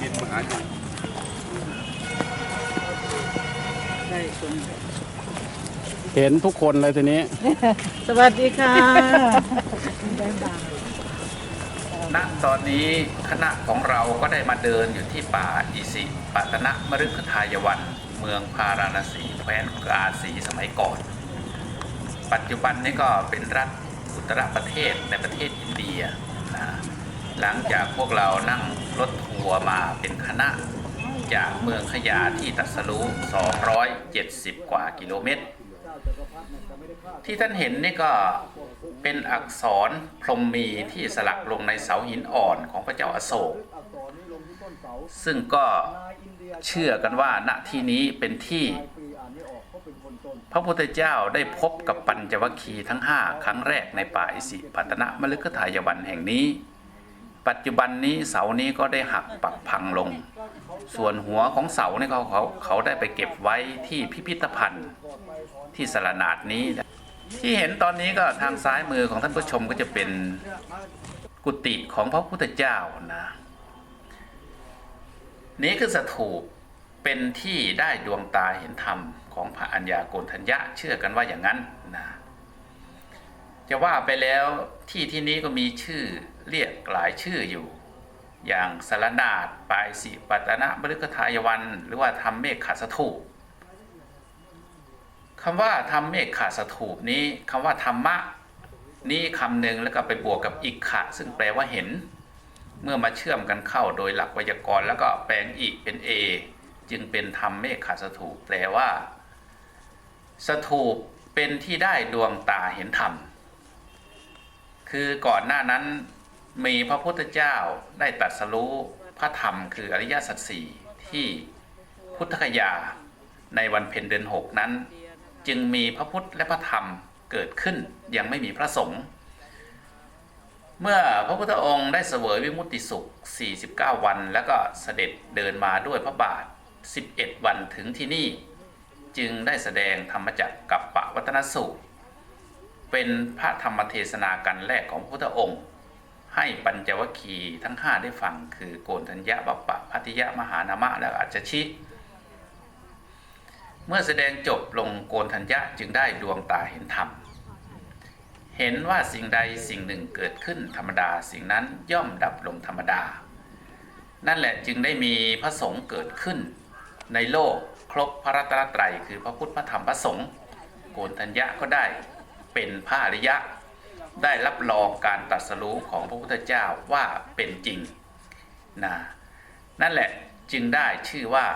กินมหาจุได้ชมเห็นทุกคนเลยทีนี้ สวัสดีค่ะณตอนนี้คณะของเราก็ได้มาเดินอยู่ที่ป่าอิสิปตนะมฤคทายวัน เมืองพาราณสีแคว้นกาสีสมัยก่อน ปัจจุบันนี้ก็เป็นรัฐอุตรประเทศในประเทศอินเดียนะ หลังจากพวกเรานั่งรถทัวร์มาเป็นคณะ จากเมืองขยาที่ตัสรู้270 กว่ากิโลเมตร ที่ท่านเห็นนี่ก็เป็นอักษรพรหมมีที่สลักลงในเสาหินอ่อนของพระเจ้าอาโศก ซึ่งก็เชื่อกันว่าณที่นี้เป็นที่พระพุทธเจ้าได้พบกับปัญจวัคคีย์ทั้ง 5 ครั้งแรกในป่าอิสิปัตนะมฤคทายวันแห่งนี้ ปัจจุบันนี้เสานี้ก็ได้หักปักพังลง ส่วนหัวของเสาเนี่ยเขาเขาเขาได้ไปเก็บไว้ที่พิพิธภัณฑ์ที่สระนาดนี้ ที่เห็นตอนนี้ก็ทางซ้ายมือของท่านผู้ชมก็จะเป็นกุฏิของพระพุทธเจ้านะ นี้คือสถูปเป็นที่ได้ดวงตาเห็นธรรมของพระอัญญาโกณทัญญะเชื่อกันว่าอย่างนั้นนะ จะว่าไปแล้วที่ที่นี้ก็มีชื่อเรียกหลายชื่ออยู่ อย่างสารนาดปายสิปัตนะบฤคทายวัน หรือว่าทำเมฆขัสถูปคำว่าทำเมฆขาสถูปนี้คำว่าธรรมะนี้คำหนึ่งแล้วก็ไปบวกกับอิกขะซึ่งแปลว่าเห็น เมื่อมาเชื่อมกันเข้าโดยหลักไวยากรณ์แล้วก็แปลงอีกเป็นเอจึงเป็นธรรมเมฆขาสถูปแปลว่า สถูปเป็นที่ได้ดวงตาเห็นธรรม คือก่อนหน้านั้นมีพระพุทธเจ้าได้ตรัสรู้พระธรรมคืออริยสัจสี่ที่พุทธคยาในวันเพ็ญเดือนหกนั้น จึงมีพระพุทธและพระธรรมเกิดขึ้นยังไม่มีพระสงฆ์เมื่อพระพุทธองค์ได้เสวยวิมุตติสุข 49 วัน แล้วก็เสด็จเดินมาด้วยพระบาท 11 วันถึงที่นี่ จึงได้แสดงธรรมจักรกับปะวัตนสูตร เป็นพระธรรมเทศนากันแรกของพระพุทธองค์ ให้ปัญจวัคคีย์ทั้ง 5 ได้ฟังคือโกนทัญญะบัปปะพัทยะมหานามะและอัจฉชิเมื่อแสดงจบลงโกนทัญญะจึงได้ดวงตาเห็นธรรม เห็นว่าสิ่งใดสิ่งหนึ่งเกิดขึ้นธรรมดาสิ่งนั้นย่อมดับลงธรรมดา นั่นแหละจึงได้มีพระสงฆ์เกิดขึ้น ในโลกครบพระรัตนตรัยคือพระพุทธพระธรรมพระสงฆ์โกนทัญญะก็ได้ เป็นพระอริยะ ได้รับรองการตรัสรู้ของพระพุทธเจ้าว่าเป็นจริงนะนั่นแหละจึงได้ชื่อว่า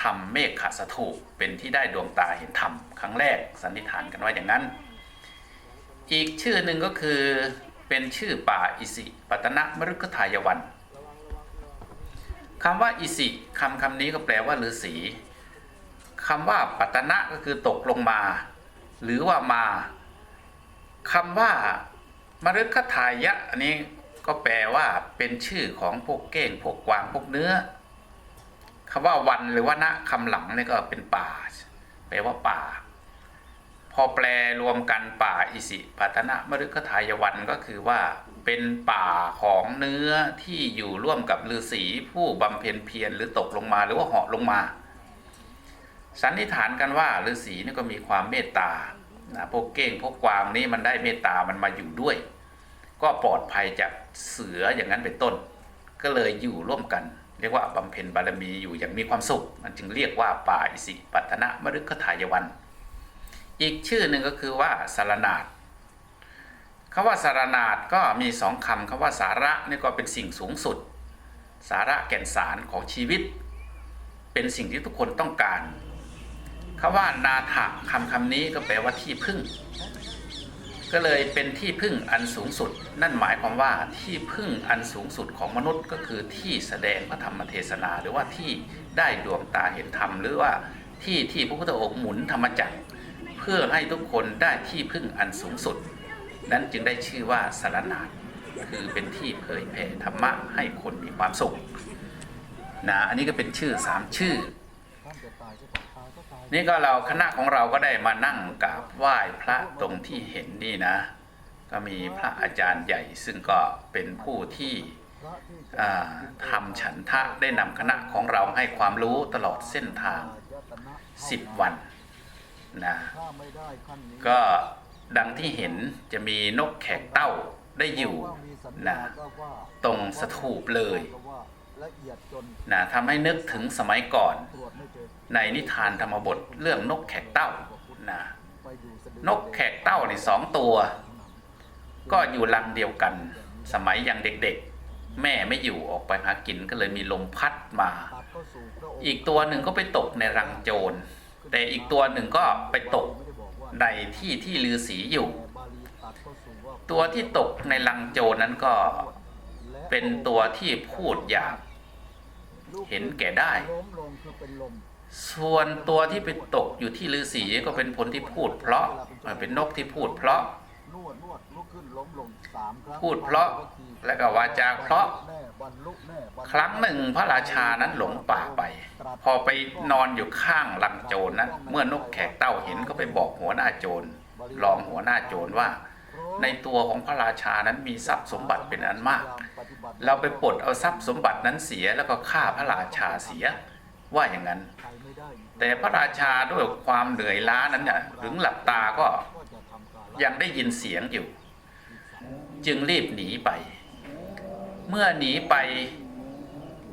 ธรรมเมฆขสถูปเป็นที่ได้ดวงตาเห็นธรรมครั้งแรกสันนิษฐานกันว่าอย่างนั้น อีกชื่อหนึ่งก็คือเป็นชื่อป่าอิสิปตนะมฤคทายวันคำว่าอิสิคำคำนี้ก็แปลว่าฤาษีคำว่าปัตนะก็คือตกลงมา หรือว่ามา คำว่ามฤคทายะอันนี้ก็แปลว่าเป็นชื่อของพวกเก้งพวกกวางพวกเนื้อคำว่าวันหรือว่าณคำหลังนี่ก็เป็นป่า แปลว่าป่า พอแปลรวมกันป่าอิสิปัตนะมฤคทายวันก็คือว่า เป็นป่าของเนื้อที่อยู่ร่วมกับฤาษีผู้บำเพ็ญเพียรหรือตกลงมาหรือว่าเหาะลงมา สันนิษฐานกันว่าฤาษีนี่ก็มีความเมตตา นะพวกเก้งพวกกวางนี่มันได้เมตตามันมาอยู่ด้วย ก็ปลอดภัยจากเสืออย่างนั้นเป็นต้น ก็เลยอยู่ร่วมกัน เรียกว่าบำเพ็ญบารมีอยู่อย่างมีความสุข มันจึงเรียกว่าป่าอิสิปัตนะมฤคทายวัน อีกชื่อหนึ่งก็คือว่าสารนาดคำว่าสารนาดก็มีสองคำคำว่าสาระนี่ก็เป็นสิ่งสูงสุด สาระแก่นสารของชีวิต เป็นสิ่งที่ทุกคนต้องการ คำว่านาถะคำคำนี้ก็แปลว่าที่พึ่ง ก็เลยเป็นที่พึ่งอันสูงสุด นั่นหมายความว่าที่พึ่งอันสูงสุดของมนุษย์ก็คือที่แสดงพระธรรมเทศนา หรือว่าที่ได้ดวงตาเห็นธรรม หรือว่าที่ที่พระพุทธองค์หมุนธรรมจักร เพื่อให้ทุกคนได้ที่พึ่งอันสูงสุด นั้นจึงได้ชื่อว่าสารนาถคือเป็นที่เผยแผ่ธรรมะให้คนมีความสุขนะอันนี้ก็เป็นชื่อสามชื่อ นี่ก็เราคณะของเราก็ได้มานั่งกราบไหว้พระตรงที่เห็นนี่นะ ก็มีพระอาจารย์ใหญ่ซึ่งก็เป็นผู้ที่ทำฉันทะได้นำคณะของเราให้ความรู้ตลอดเส้นทาง 10 วันนะก็ดังที่เห็นจะมีนกแขกเต้าได้อยู่นะตรงสถูปเลย นะทำให้นึกถึงสมัยก่อน ในนิทานธรรมบทเรื่องนกแขกเต้านะนกแขกเต้าในสองตัว ก็อยู่รังเดียวกัน สมัยยังเด็กๆ แม่ไม่อยู่ออกไปหากินก็เลยมีลมพัดมา อีกตัวหนึ่งก็ไปตกในรังโจร แต่อีกตัวหนึ่งก็ไปตกในที่ที่ลือสีอยู่ ตัวที่ตกในรังโจรนั้นก็เป็นตัวที่พูดอยาก เห็นแก่ได้ ส่วนตัวที่ไปตกอยู่ที่ลือสีก็เป็นผลที่พูดเพราะเป็นนกที่พูดเพราะพูดเพราะและก็วาจาเพราะ ครั้งหนึ่งพระราชานั้นหลงป่าไป พอไปนอนอยู่ข้างลังโจรนั้น เมื่อนกแขกเต้าเห็นก็ไปบอกหัวหน้าโจรรองหัวหน้าโจรว่า ในตัวของพระราชานั้นมีทรัพย์สมบัติเป็นอันมาก เราไปปลดเอาทรัพย์สมบัตินั้นเสียแล้วก็ฆ่าพระราชาเสียว่าอย่างนั้น แต่พระราชาด้วยความเหนื่อยล้านั้นเนี่ยถึงหลับตาก็ยังได้ยินเสียงอยู่ จึงรีบหนีไป เมื่อหนีไป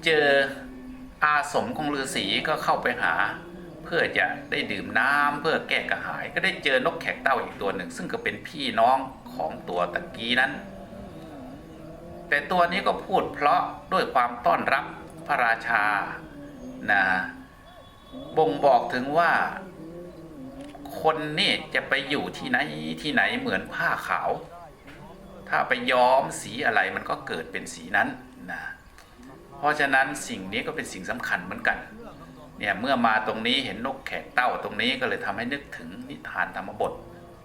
เจออาสมของฤาษีก็เข้าไปหา เพื่อจะได้ดื่มน้ำเพื่อแก้กระหาย ก็ได้เจอนกแขกเต้าอีกตัวหนึ่ง ซึ่งก็เป็นพี่น้องของตัวตะกี้นั้น แต่ตัวนี้ก็พูดเพราะด้วยความต้อนรับพระราชานะบ่งบอกถึงว่า คนนี่จะไปอยู่ที่ไหนที่ไหนเหมือนผ้าขาว ถ้าไปย้อมสีอะไรมันก็เกิดเป็นสีนั้นนะเพราะฉะนั้นสิ่งนี้ก็เป็นสิ่งสำคัญเหมือนกัน เนี่ยเมื่อมาตรงนี้เห็นนกแขกเต้าตรงนี้ก็เลยทำให้นึกถึงนิทานธรรมบท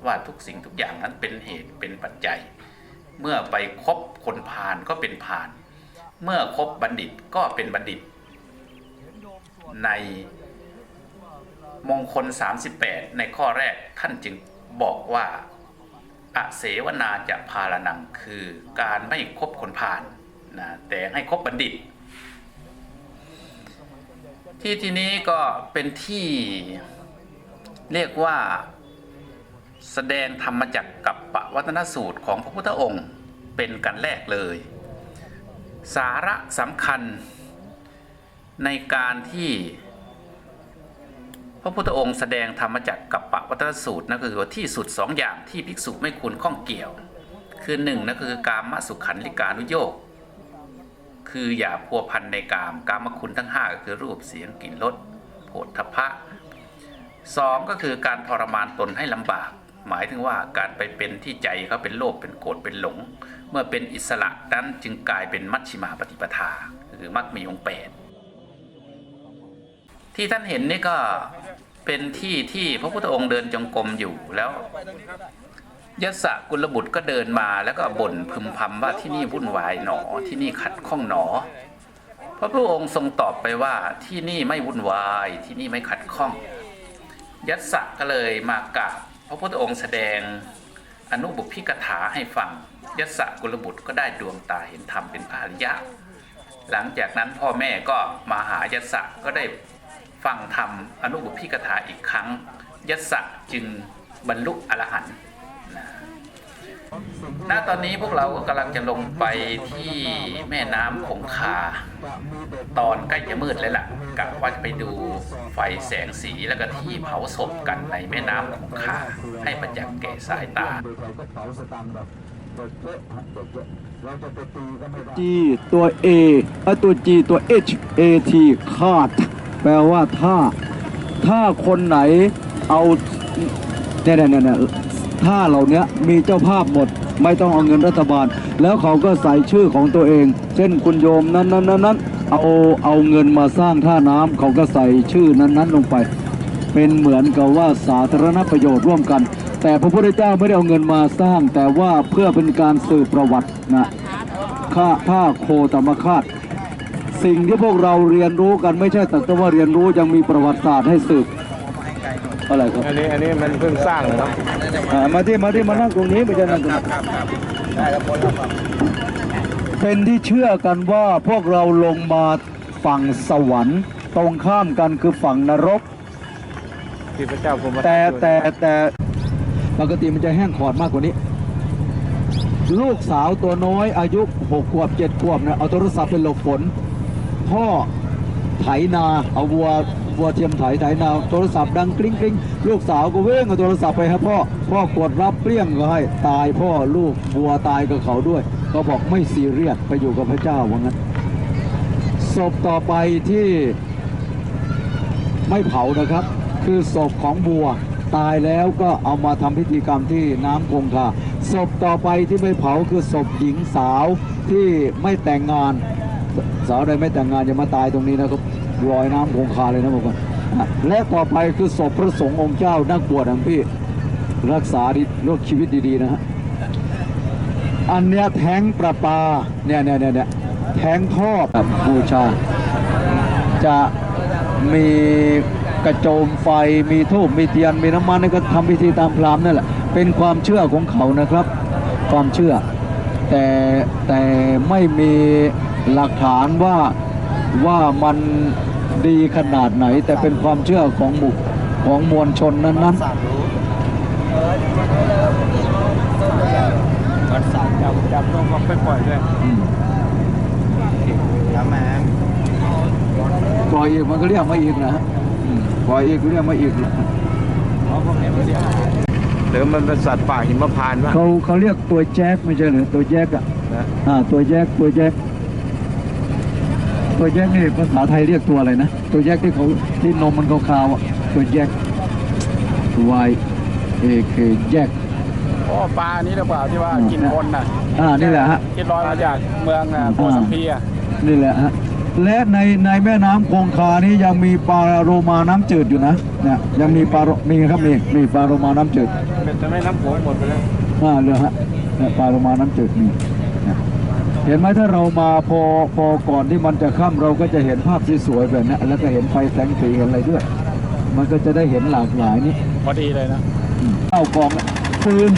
ว่าทุกสิ่งทุกอย่างนั้นเป็นเหตุเป็นปัจจัย เมื่อไปคบคนพาลก็เป็นพาลเมื่อคบบัณฑิตก็เป็นบัณฑิต ในมงคล 38 ในข้อแรกท่านจึงบอกว่าอเสวนาจะพาลนังคือการไม่คบคนพาลนะแต่ให้คบบัณฑิต ที่ที่นี้ก็เป็นที่เรียกว่าแสดงธรรมจักรกับปวัตนสูตรของพระพุทธองค์เป็นกันแรกเลย สาระสำคัญในการที่พระพุทธองค์แสดงธรรมจักรกับปวัตนสูตรนั่นก็คือที่สุดสองอย่างที่ภิกษุไม่ควรข้องเกี่ยว คือหนึ่งนั่นคือการมสุขันลิกานุโยก คืออย่าพัวพันในกาม กามคุณทั้งห้าก็คือรูปเสียงกลิ่นรสโผฏฐพะสองก็คือการทรมานตนให้ลำบาก หมายถึงว่าการไปเป็นที่ใจเขาเป็นโลภเป็นโกรธเป็นหลง เมื่อเป็นอิสระนั้นจึงกลายเป็นมัชชิมาปฏิปทาคือมักมีองค์แปดที่ท่านเห็นนี่ก็เป็นที่ที่พระพุทธองค์เดินจงกรมอยู่แล้ว ยศกุลบุตรก็เดินมาแล้วก็บ่นพึมพำว่าที่นี่วุ่นวายหนอที่นี่ขัดข้องหนอ พระพุทธองค์ทรงตอบไปว่าที่นี่ไม่วุ่นวายที่นี่ไม่ขัดข้อง ยศก็เลยมากราบพระพุทธองค์แสดงอนุบุพิกถาให้ฟังยศกุลบุตรก็ได้ดวงตาเห็นธรรมเป็นพระอริยะ หลังจากนั้นพ่อแม่ก็มาหายศก็ได้ฟังธรรมอนุบุพิกถาอีกครั้งยศจึงบรรลุอรหันต์ ณตอนนี้พวกเราก็กำลังจะลงไปที่แม่น้ำคงคา ตอนใกล้จะมืดเลยล่ะกะว่าจะไปดูไฟแสงสีแล้วก็ที่เผาศพกันในแม่น้ำคงคา ให้ประจักษ์แก่สายตา G ตัว A และตัว G ตัว H A T คาด แปลว่าถ้า ถ้าคนไหนเอาเนี่ยเนี่ยเนี่ยถ้าเหล่านี้มีเจ้าภาพหมด ไม่ต้องเอาเงินรัฐบาล แล้วเขาก็ใส่ชื่อของตัวเอง เช่นคุณโยมนั้นนั้นนั้นนนเอาเอาเงินมาสร้างท่าน้ำเขาก็ใส่ชื่อนั้นนั้นลงไป เป็นเหมือนกับว่าสาธารณประโยชน์ร่วมกัน แต่พระพุทธเจ้าไม่ได้เอาเงินมาสร้าง แต่ว่าเพื่อเป็นการสืบประวัตินะค่าผ้าโคตมคาตสิ่งที่พวกเราเรียนรู้กันไม่ใช่แต่แต่ว่าเรียนรู้ยังมีประวัติศาสตร์ให้สืบ อะไรครับอันนี้อันนี้มันเพิ่งสร้างเนาะอ่ามาที่มาที่มานั่งตรงนี้ไม่ใช่นั่งตรงนี้เป็นที่เชื่อกันว่าพวกเราลงมาฝั่งสวรรค์ ตรงข้ามกันคือฝั่งนรก ที่พระเจ้าพรหมทัตแต่แต่แต่ปกติมันจะแห้งขอดมากกว่านี้ ลูกสาวตัวน้อยอายุหกขวบเจ็ดขวบเนี่ยเอาโทรศัพท์ไปหลบฝน พ่อไถนาเอาวัว วัวเทียมไถไถนาโทรศัพท์ดังกริ้งกริ้งลูกสาวก็เว้งเอาโทรศัพท์ไปครับพ่อพ่อกดรับเปรี้ยงก็ให้ตายพ่อลูกวัวตายกับเขาด้วย ก็บอกไม่ซีเรียสไปอยู่กับพระเจ้าว่างั้นศพต่อไปที่ไม่เผานะครับ คือศพของบัวตายแล้วก็เอามาทำพิธีกรรมที่น้ำคงคาศพต่อไปที่ไม่เผาคือศพหญิงสาวที่ไม่แต่งงาน สาวใดไม่แต่งงานอย่ามาตายตรงนี้นะครับ ลอยน้ำคงคาเลยนะบอกก่อนและต่อไปคือศพพระสงฆ์องค์เจ้านักบวชของพี่รักษาดีโรคชีวิตดีๆนะฮะอันเนี้ยแทงประปาเนี่ยเนี่ยเนี่ยเนี่ยแทงท่อแบบบูชา จะมีกระโจมไฟมีทูบมีเทียนมีน้ำมันนี่ก็ทำพิธีตามพราหมณ์นั่นแหละเป็นความเชื่อของเขานะครับ ความเชื่อ แต่แต่ไม่มีหลักฐานว่าว่ามัน ดีขนาดไหน แต่เป็นความเชื่อของหมู่ของมวลชนนั้นจับจับลงมาไปปล่อยด้วยๆอืมครับแม่ปล่อยอีกมันก็เรียกมาอีกนะฮะอืมปล่อยอีกก็เรียกมาอีกนะเพราะพวกนี้มันเรียกหรือมันเป็นสัตว์ป่าหิมพานต์วะเขาเขาเรียกตัวแจ็คไม่ใช่เหรือตัวแจ็คอะนะอ่าตัวแยกตัวแยก ตัวแยกนี่ภาษาไทยเรียกตัวอะไรนะ ตัวแยกที่เขาที่นมมันขาวๆอะตัวแยก Y A K แยกโอ้ปลานี้หรือเปล่าที่ว่ากินคนน่ะอ่านี่แหละฮะที่ลอยมาจากเมืองอะโพสัมพีอะนี่แหละฮะและในในแม่น้ำคงคานี้ยังมีปลาโรมาน้ำจืดอยู่นะเนี่ยยังมีปลาโรมีครับมีมีปลาโรมาน้ำจืดเป็นแต่ไม่น้ำโขงหมดไปแล้วอ่าเรือฮะเนี่ยปลาโรมาน้ำจืดมีเนี่ย เห็นไหมถ้าเรามาพอพอก่อนที่มันจะค่ำเราก็จะเห็นภาพสวยๆแบบนี้แล้วก็เห็นไฟแสงสีเห็นอะไรด้วย มันก็จะได้เห็นหลากหลายนี่พอดีเลยนะเข้ากองฟืน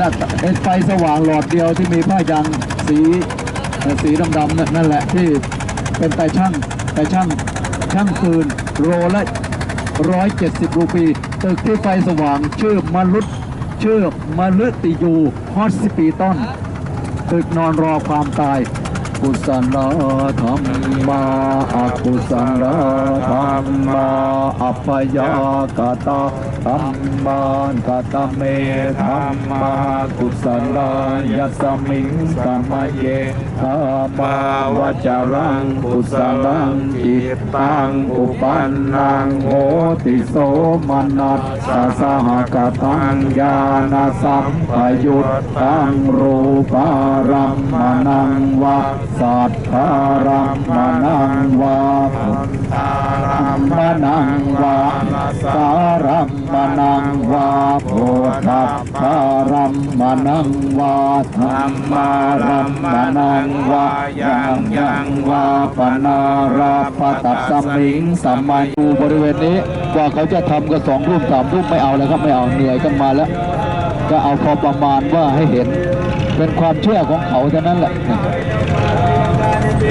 น่ะไอ้ไฟสว่างหลอดเดียวที่มีผ้ายางสีเอ่อสีดำๆนั่นนั่นแหละที่เป็นไตช่างไตช่างช่างฟืนโรละร้อยเจ็ดสิบรูปีตึกที่ไฟสว่างชื่อมลุดชื่อมลุติยูฮอสซิปีตัน ตึกนอนรอความตายกุศลธรรมาอกุศลธรรมาอัปยากตา รรมากตเมธรรมากุศลายัสมิงสมเยธรรมาวจารังกุศลังจิตตังอุปันนังโหติโสมนัสสะสหกตังญาณสัมปยุตตังรูปารัมมนังวะสัทธารัมมนังวะพุทธารัมมนังวะ สารัมมนังวะโพธัพพารัมมนังวะธรรมารัมมนังวะยังยังวะปนาราปตัสสมิงสัมมายูบริเวณนี้กว่าเขาจะทำกันสองรุ่มสามรุ่มไม่เอาแล้วครับไม่เอาเหนื่อยกันมาแล้ว ก็เอาพอประมาณว่าให้เห็นเป็นความเชื่อของเขาเท่านั้นแหละ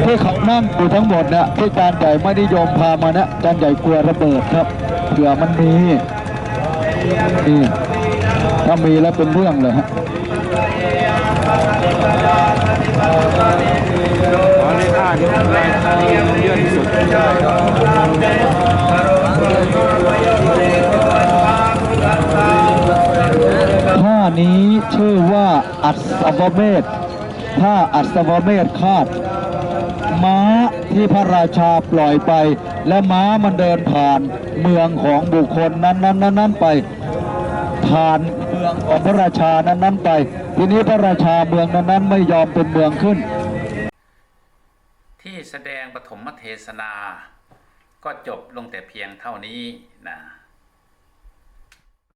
ที่เขานั่งอยู่ทั้งหมดนี่ยที่การใหญ่ไม่นิยมพามานะการใหญ่กลัวระเบิดครับ เผื่อมันมีนี่ถ้ามีแล้วเป็นเรื่องเลยฮะตอนนี้ท่าที่แรงเยอะที่สุดท่านี้ชื่อว่าอัศวเมธท่าอัศวเมธคาดม้า ที่พระราชาปล่อยไป และม้ามันเดินผ่านเมืองของบุคคลนั้นนั้นนั้นนั้นไป ผ่านเมืองของพระราชานั้นนั้นไป ทีนี้พระราชาเมืองนั้นนั้นไม่ยอมเป็นเมืองขึ้น ที่แสดงปฐมเทศนา ก็จบลงแต่เพียงเท่านี้นะ